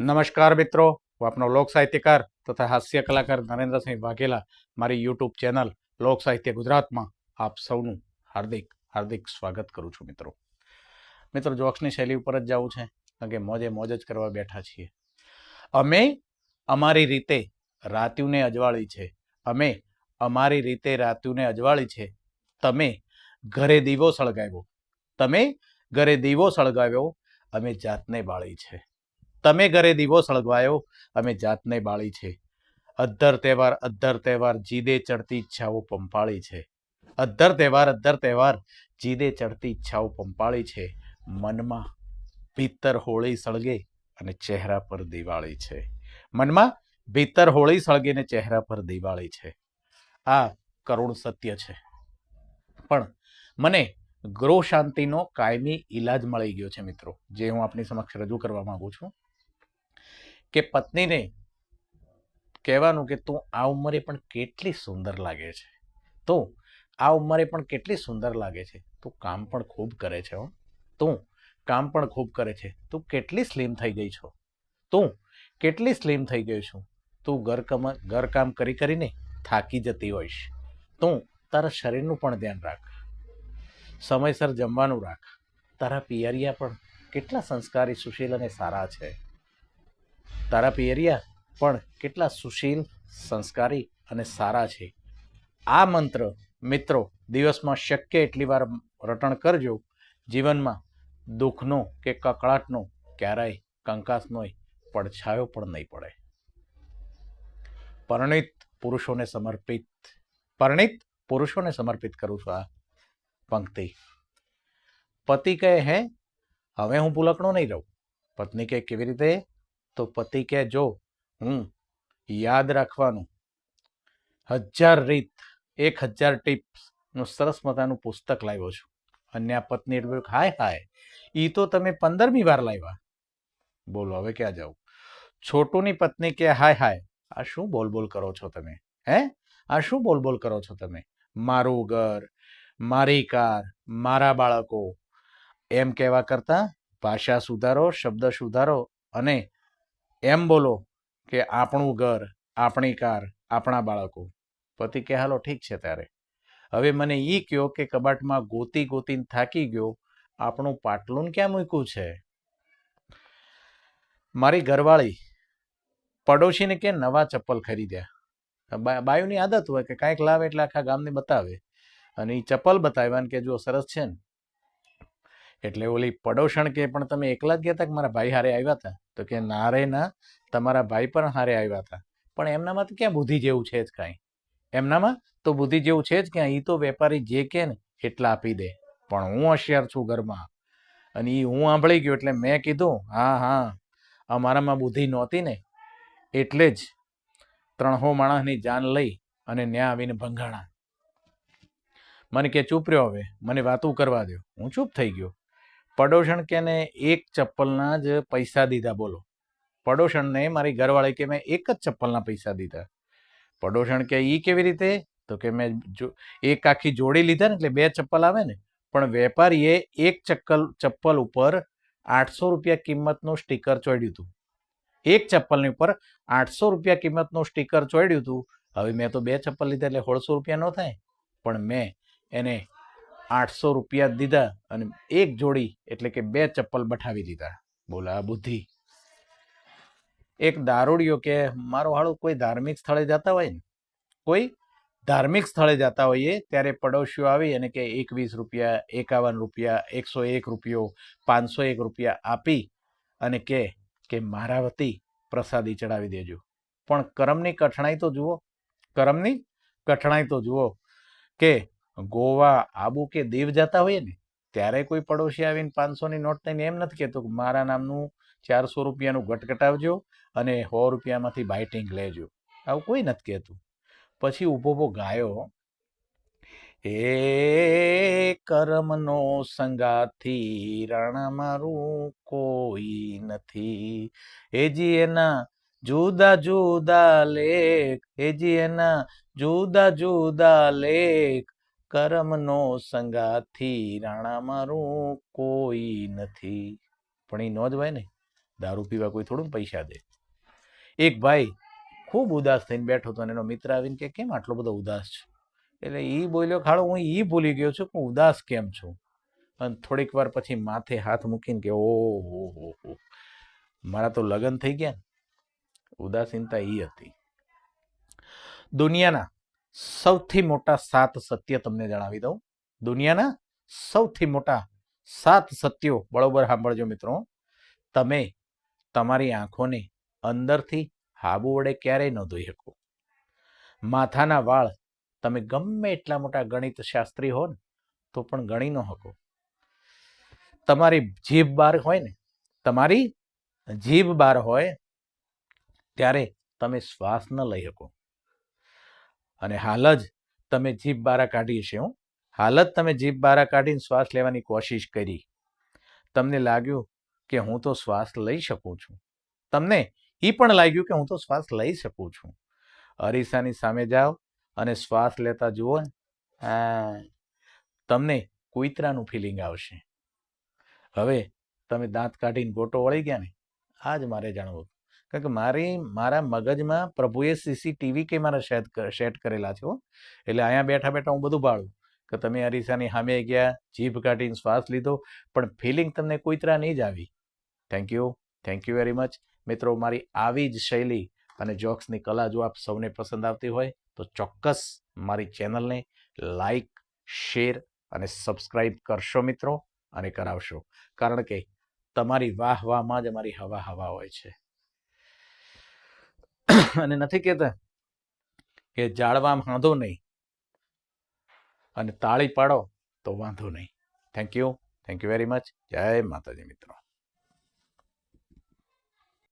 નમસ્કાર મિત્રો, હું આપનો લોક સાહિત્યકાર તથા હાસ્ય કલાકાર નરેન્દ્રસિંહ વાઘેલા. મારી યુટ્યુબ ચેનલ લોક સાહિત્ય ગુજરાતમાં આપ સૌનું હાર્દિક હાર્દિક સ્વાગત કરું છું મિત્રો. મિત્રો જોક્સની શૈલી ઉપર જ જવું છે, કારણ કે મોજે મોજ જ કરવા બેઠા છીએ. અમે અમારી રીતે રાત્યુને અજવાળી છે. અમે અમારી રીતે રાત્યુને અજવાળી છે. તમે ઘરે દીવો સળગાવ્યો. તમે ઘરે દીવો સળગાવ્યો. અમે જાતને બાળી છે. તમે ઘરે દીવો સળગવાયો, અમે જાતને બાળી છે. અદ્ધર તહેવાર અદ્ધર તહેવાર, જીદે ચડતી ઈચ્છાઓ પંપાળી છે. અદ્ધર તહેવાર અદ્ધર તહેવાર, જીદે ચડતી ઈચ્છાઓ પંપાળી છે. મનમાં ભીતર હોળી સળગે અને ચહેરા પર દિવાળી છે. મનમાં ભીતર હોળી સળગે ને ચહેરા પર દિવાળી છે. આ કરુણ સત્ય છે. પણ મને ગૃહ શાંતિનો કાયમી ઈલાજ મળી ગયો છે મિત્રો, જે હું આપની સમક્ષ રજૂ કરવા માંગુ છું. કે પત્નીને કહેવાનું કે તું આ ઉંમરે પણ કેટલી સુંદર લાગે છે. તું આ ઉંમરે પણ કેટલી સુંદર લાગે છે? તું કામ પણ ખૂબ કરે છે હો. તું કામ પણ ખૂબ કરે છે? તું કેટલી સ્લિમ થઈ ગઈ છો? તું કેટલી સ્લિમ થઈ ગઈ છું? તું ઘરકામ ઘરકામ કરી કરીને થાકી જતી હોઈશ. તું તારા શરીરનું પણ ધ્યાન રાખ. સમયસર જમવાનું રાખ. તારા પિયરિયા પણ કેટલા સંસ્કારી, સુશીલ અને સારા છે. તારા પિયરિયા, પણ કેટલા સુશીલ, સંસ્કારી અને સારા છે. આ મંત્ર, મિત્રો, દિવસમાં શક્ય એટલી વાર રટણ કરજો. જીવનમાં દુઃખનો કે કકળાટનો ક્યારેય કંકાસનો પડછાયો પણ નહીં પડે. પરણિત પુરુષોને સમર્પિત, પરણિત પુરુષોને સમર્પિત કરું છું આ પંક્તિ. પતિ કહે, હે, હવે હું ભૂલકણો નહીં રહું. પત્ની કહે, કેવી રીતે? તો પતિ કહે જો, હું યાદ રાખવાનું. હજાર રીત, એક હજાર ટિપ્સનું સરસ મજાનું પુસ્તક લાવ્યો છું. અને આ પત્ની એટલું હાય હાય એ તો તમે પંદરમી વાર લાવ્યા. બોલો, હવે ક્યાં જાઉં? છોટુની પત્ની કે, હાય હાય, આ શું બોલ બોલ કરો છો તમે? હે? આ શું બોલ બોલ કરો છો તમે? મારું ઘર, મારી કાર, મારા બાળકો. એમ કહેવા કરતા ભાષા સુધારો, શબ્દ સુધારો અને એમ બોલો કે આપણું ઘર, આપણી કાર, આપણા બાળકો. પતિ કે, હાલો, ઠીક છે ત્યારે હવે મને એ કહ્યો કે કબાટમાં ગોતી ગોતીને થાકી ગયો, આપણું પાટલું ક્યાં મૂક્યું છે? મારી ઘરવાળી પડોશીને કે નવા ચપ્પલ ખરીદ્યા. બાયુની આદત હોય કે કાંઈક લાવે એટલે આખા ગામને બતાવે. અને એ ચપ્પલ બતાવ્યા કે, જો સરસ છે ને. એટલે ઓલી પડોશણ કે પણ તમે એકલા જ ગયા હતા કે મારા ભાઈ હારે આવ્યા હતા તો કે ના રે ના, તમારા ભાઈ પણ હારે આવ્યા હતા પણ એમનામાં તો ક્યાં બુદ્ધિ જેવું છે જ કાંઈ? એમનામાં તો બુદ્ધિ જેવું છે જ ક્યાં એ તો વેપારી જે કે ને એટલા આપી દે. પણ હું હોશિયાર છું ઘરમાં. અને એ હું સાંભળી ગયો એટલે મેં કીધું, હા હા, અમારામાં બુદ્ધિ નહોતી ને. એટલે જ ત્રણહો માણસની જાન લઈ અને ન્યા આવીને ભંગાણા. મને કે, ચૂપ રહ્યો હવે. મને વાતું કરવા દો હું ચૂપ થઈ ગયો. પડોશણ કે ને એક ચપ્પલના જ પૈસા દીધા, બોલો. પડોશણને મારી ઘરવાળી કે મેં એક જ ચપ્પલના પૈસા દીધા. પડોશણ કે એ કેવી રીતે? તો કે મેં જો, એક આખી જોડી લીધા ને એટલે બે ચપ્પલ આવે ને. પણ વેપારીએ એક ચક્કલ, ચપ્પલ ઉપર આઠસો રૂપિયા કિંમતનું સ્ટીકર ચોડ્યું હતું એક ચપ્પલની ઉપર આઠસો રૂપિયા કિંમતનું સ્ટીકર ચોડ્યું હતું હવે મેં તો બે ચપ્પલ લીધા એટલે સોળસો રૂપિયા ન થાય. પણ મેં એને આઠસો રૂપિયા દીધા અને એક જોડી એટલે કે બે ચપ્પલ બઠાવી દીધા. બોલા બુદ્ધિ. એક દારૂડિયો કે મારો હાળો કોઈ ધાર્મિક સ્થળે જતા હોય ને? કોઈ ધાર્મિક સ્થળે જતા હોઈએ ત્યારે પડોશીઓ આવી અને કે એકવીસ રૂપિયા, એકાવન રૂપિયા, એકસો એક રૂપિયો, પાંચસો એક રૂપિયા આપી અને કે કે મારા વતી પ્રસાદી ચડાવી દેજો. પણ કરમની કઠણાઈ તો જુઓ, કરમની કઠણાઈ તો જુઓ કે ગોવા, આબુ કે દીવ જતા હોઈએ ને, ત્યારે કોઈ પડોશી આવીને પાંચસોની નોટ થઈને એમ નથી કહેતો કે મારા નામનું ચારસો રૂપિયાનું ગટગટાવજો અને સો રૂપિયામાંથી બાઇટિંગ લેજો. આવું કોઈ નથી કહેતું. પછી ઊભો ઊભો ગાયો એ કર્મનો સંગાથી રણ મારું કોઈ નથી. એજી એના જુદા જુદા લેખ એજી એના જુદા જુદા લેખ કર્મનો સંગાથી રાણા મારું કોઈ નથી. પણ એ ન જ હોય ને, દારૂ પીવા કોઈ થોડું પૈસા દે. એક ભાઈ ખૂબ ઉદાસ થઈને બેઠો હતો અને એનો મિત્ર આવીને કે કેમ આટલો બધો ઉદાસ છે? એટલે એ બોલ્યો, ખાડો, હું એ ભૂલી ગયો છું કે હું ઉદાસ કેમ છું? અને થોડીક વાર પછી માથે હાથ મૂકીને કે ઓ હો હો. હો મારા તો લગ્ન થઈ ગયા. ઉદાસીનતા એ હતી. દુનિયાના સૌથી મોટા સાત સત્ય તમને જણાવી દઉં. દુનિયાના સૌથી મોટા સાત સત્યો બરોબર સાંભળજો મિત્રો. તમે તમારી આંખોને અંદરથી હાબુ વડે ક્યારેય ન ધોઈ શકો. માથાના વાળ તમે ગમે એટલા મોટા ગણિત શાસ્ત્રી હો ને, તો પણ ગણી ન શકો. તમારી જીભ બાર હોય ને, તમારી જીભ બાર હોય, ત્યારે તમે શ્વાસ ન લઈ શકો. અને હાલ જ તમે જીભ બારા કાઢી છે હું. હાલ જ તમે જીભ બારા કાઢીને શ્વાસ લેવાની કોશિશ કરી. તમને લાગ્યું કે હું તો શ્વાસ લઈ શકું છું. તમને એ પણ લાગ્યું કે હું તો શ્વાસ લઈ શકું છું. અરીસાની સામે જાઓ અને શ્વાસ લેતા જુઓ તમને કુતરાનું ફિલિંગ આવશે. હવે તમે દાંત કાઢીને ગોટો વળી ગયા ને આ જ મારે જાણવું. કારણ કે મારી, મારા મગજમાં પ્રભુએ સીસીટીવી કેમેરા સેટ સેટ કરેલા છે એટલે અહીંયા બેઠા બેઠા હું બધું બાળું કે તમે અરીસાની સામે ગયા, જીભ કાઢીને શ્વાસ લીધો, પણ ફિલિંગ તમને કોઈ તરા નહીં જ આવી. Thank you thank you very much મિત્રો, મારી આવી જ શૈલી અને જોક્સની કલા જો આપ સૌને પસંદ આવતી હોય, તો ચોક્કસ મારી ચેનલને લાઈક શેર અને સબસ્ક્રાઈબ કરશો મિત્રો અને કરાવશો. કારણ કે તમારી વાહ વાહમાં જ અમારી હવા હવા હોય છે. અને નથી કહેતા કે જાળવા વાંધો નહીં. અને તાળી પાડો તો વાંધો નહીં. Thank you thank you very much જય માતાજી મિત્રો.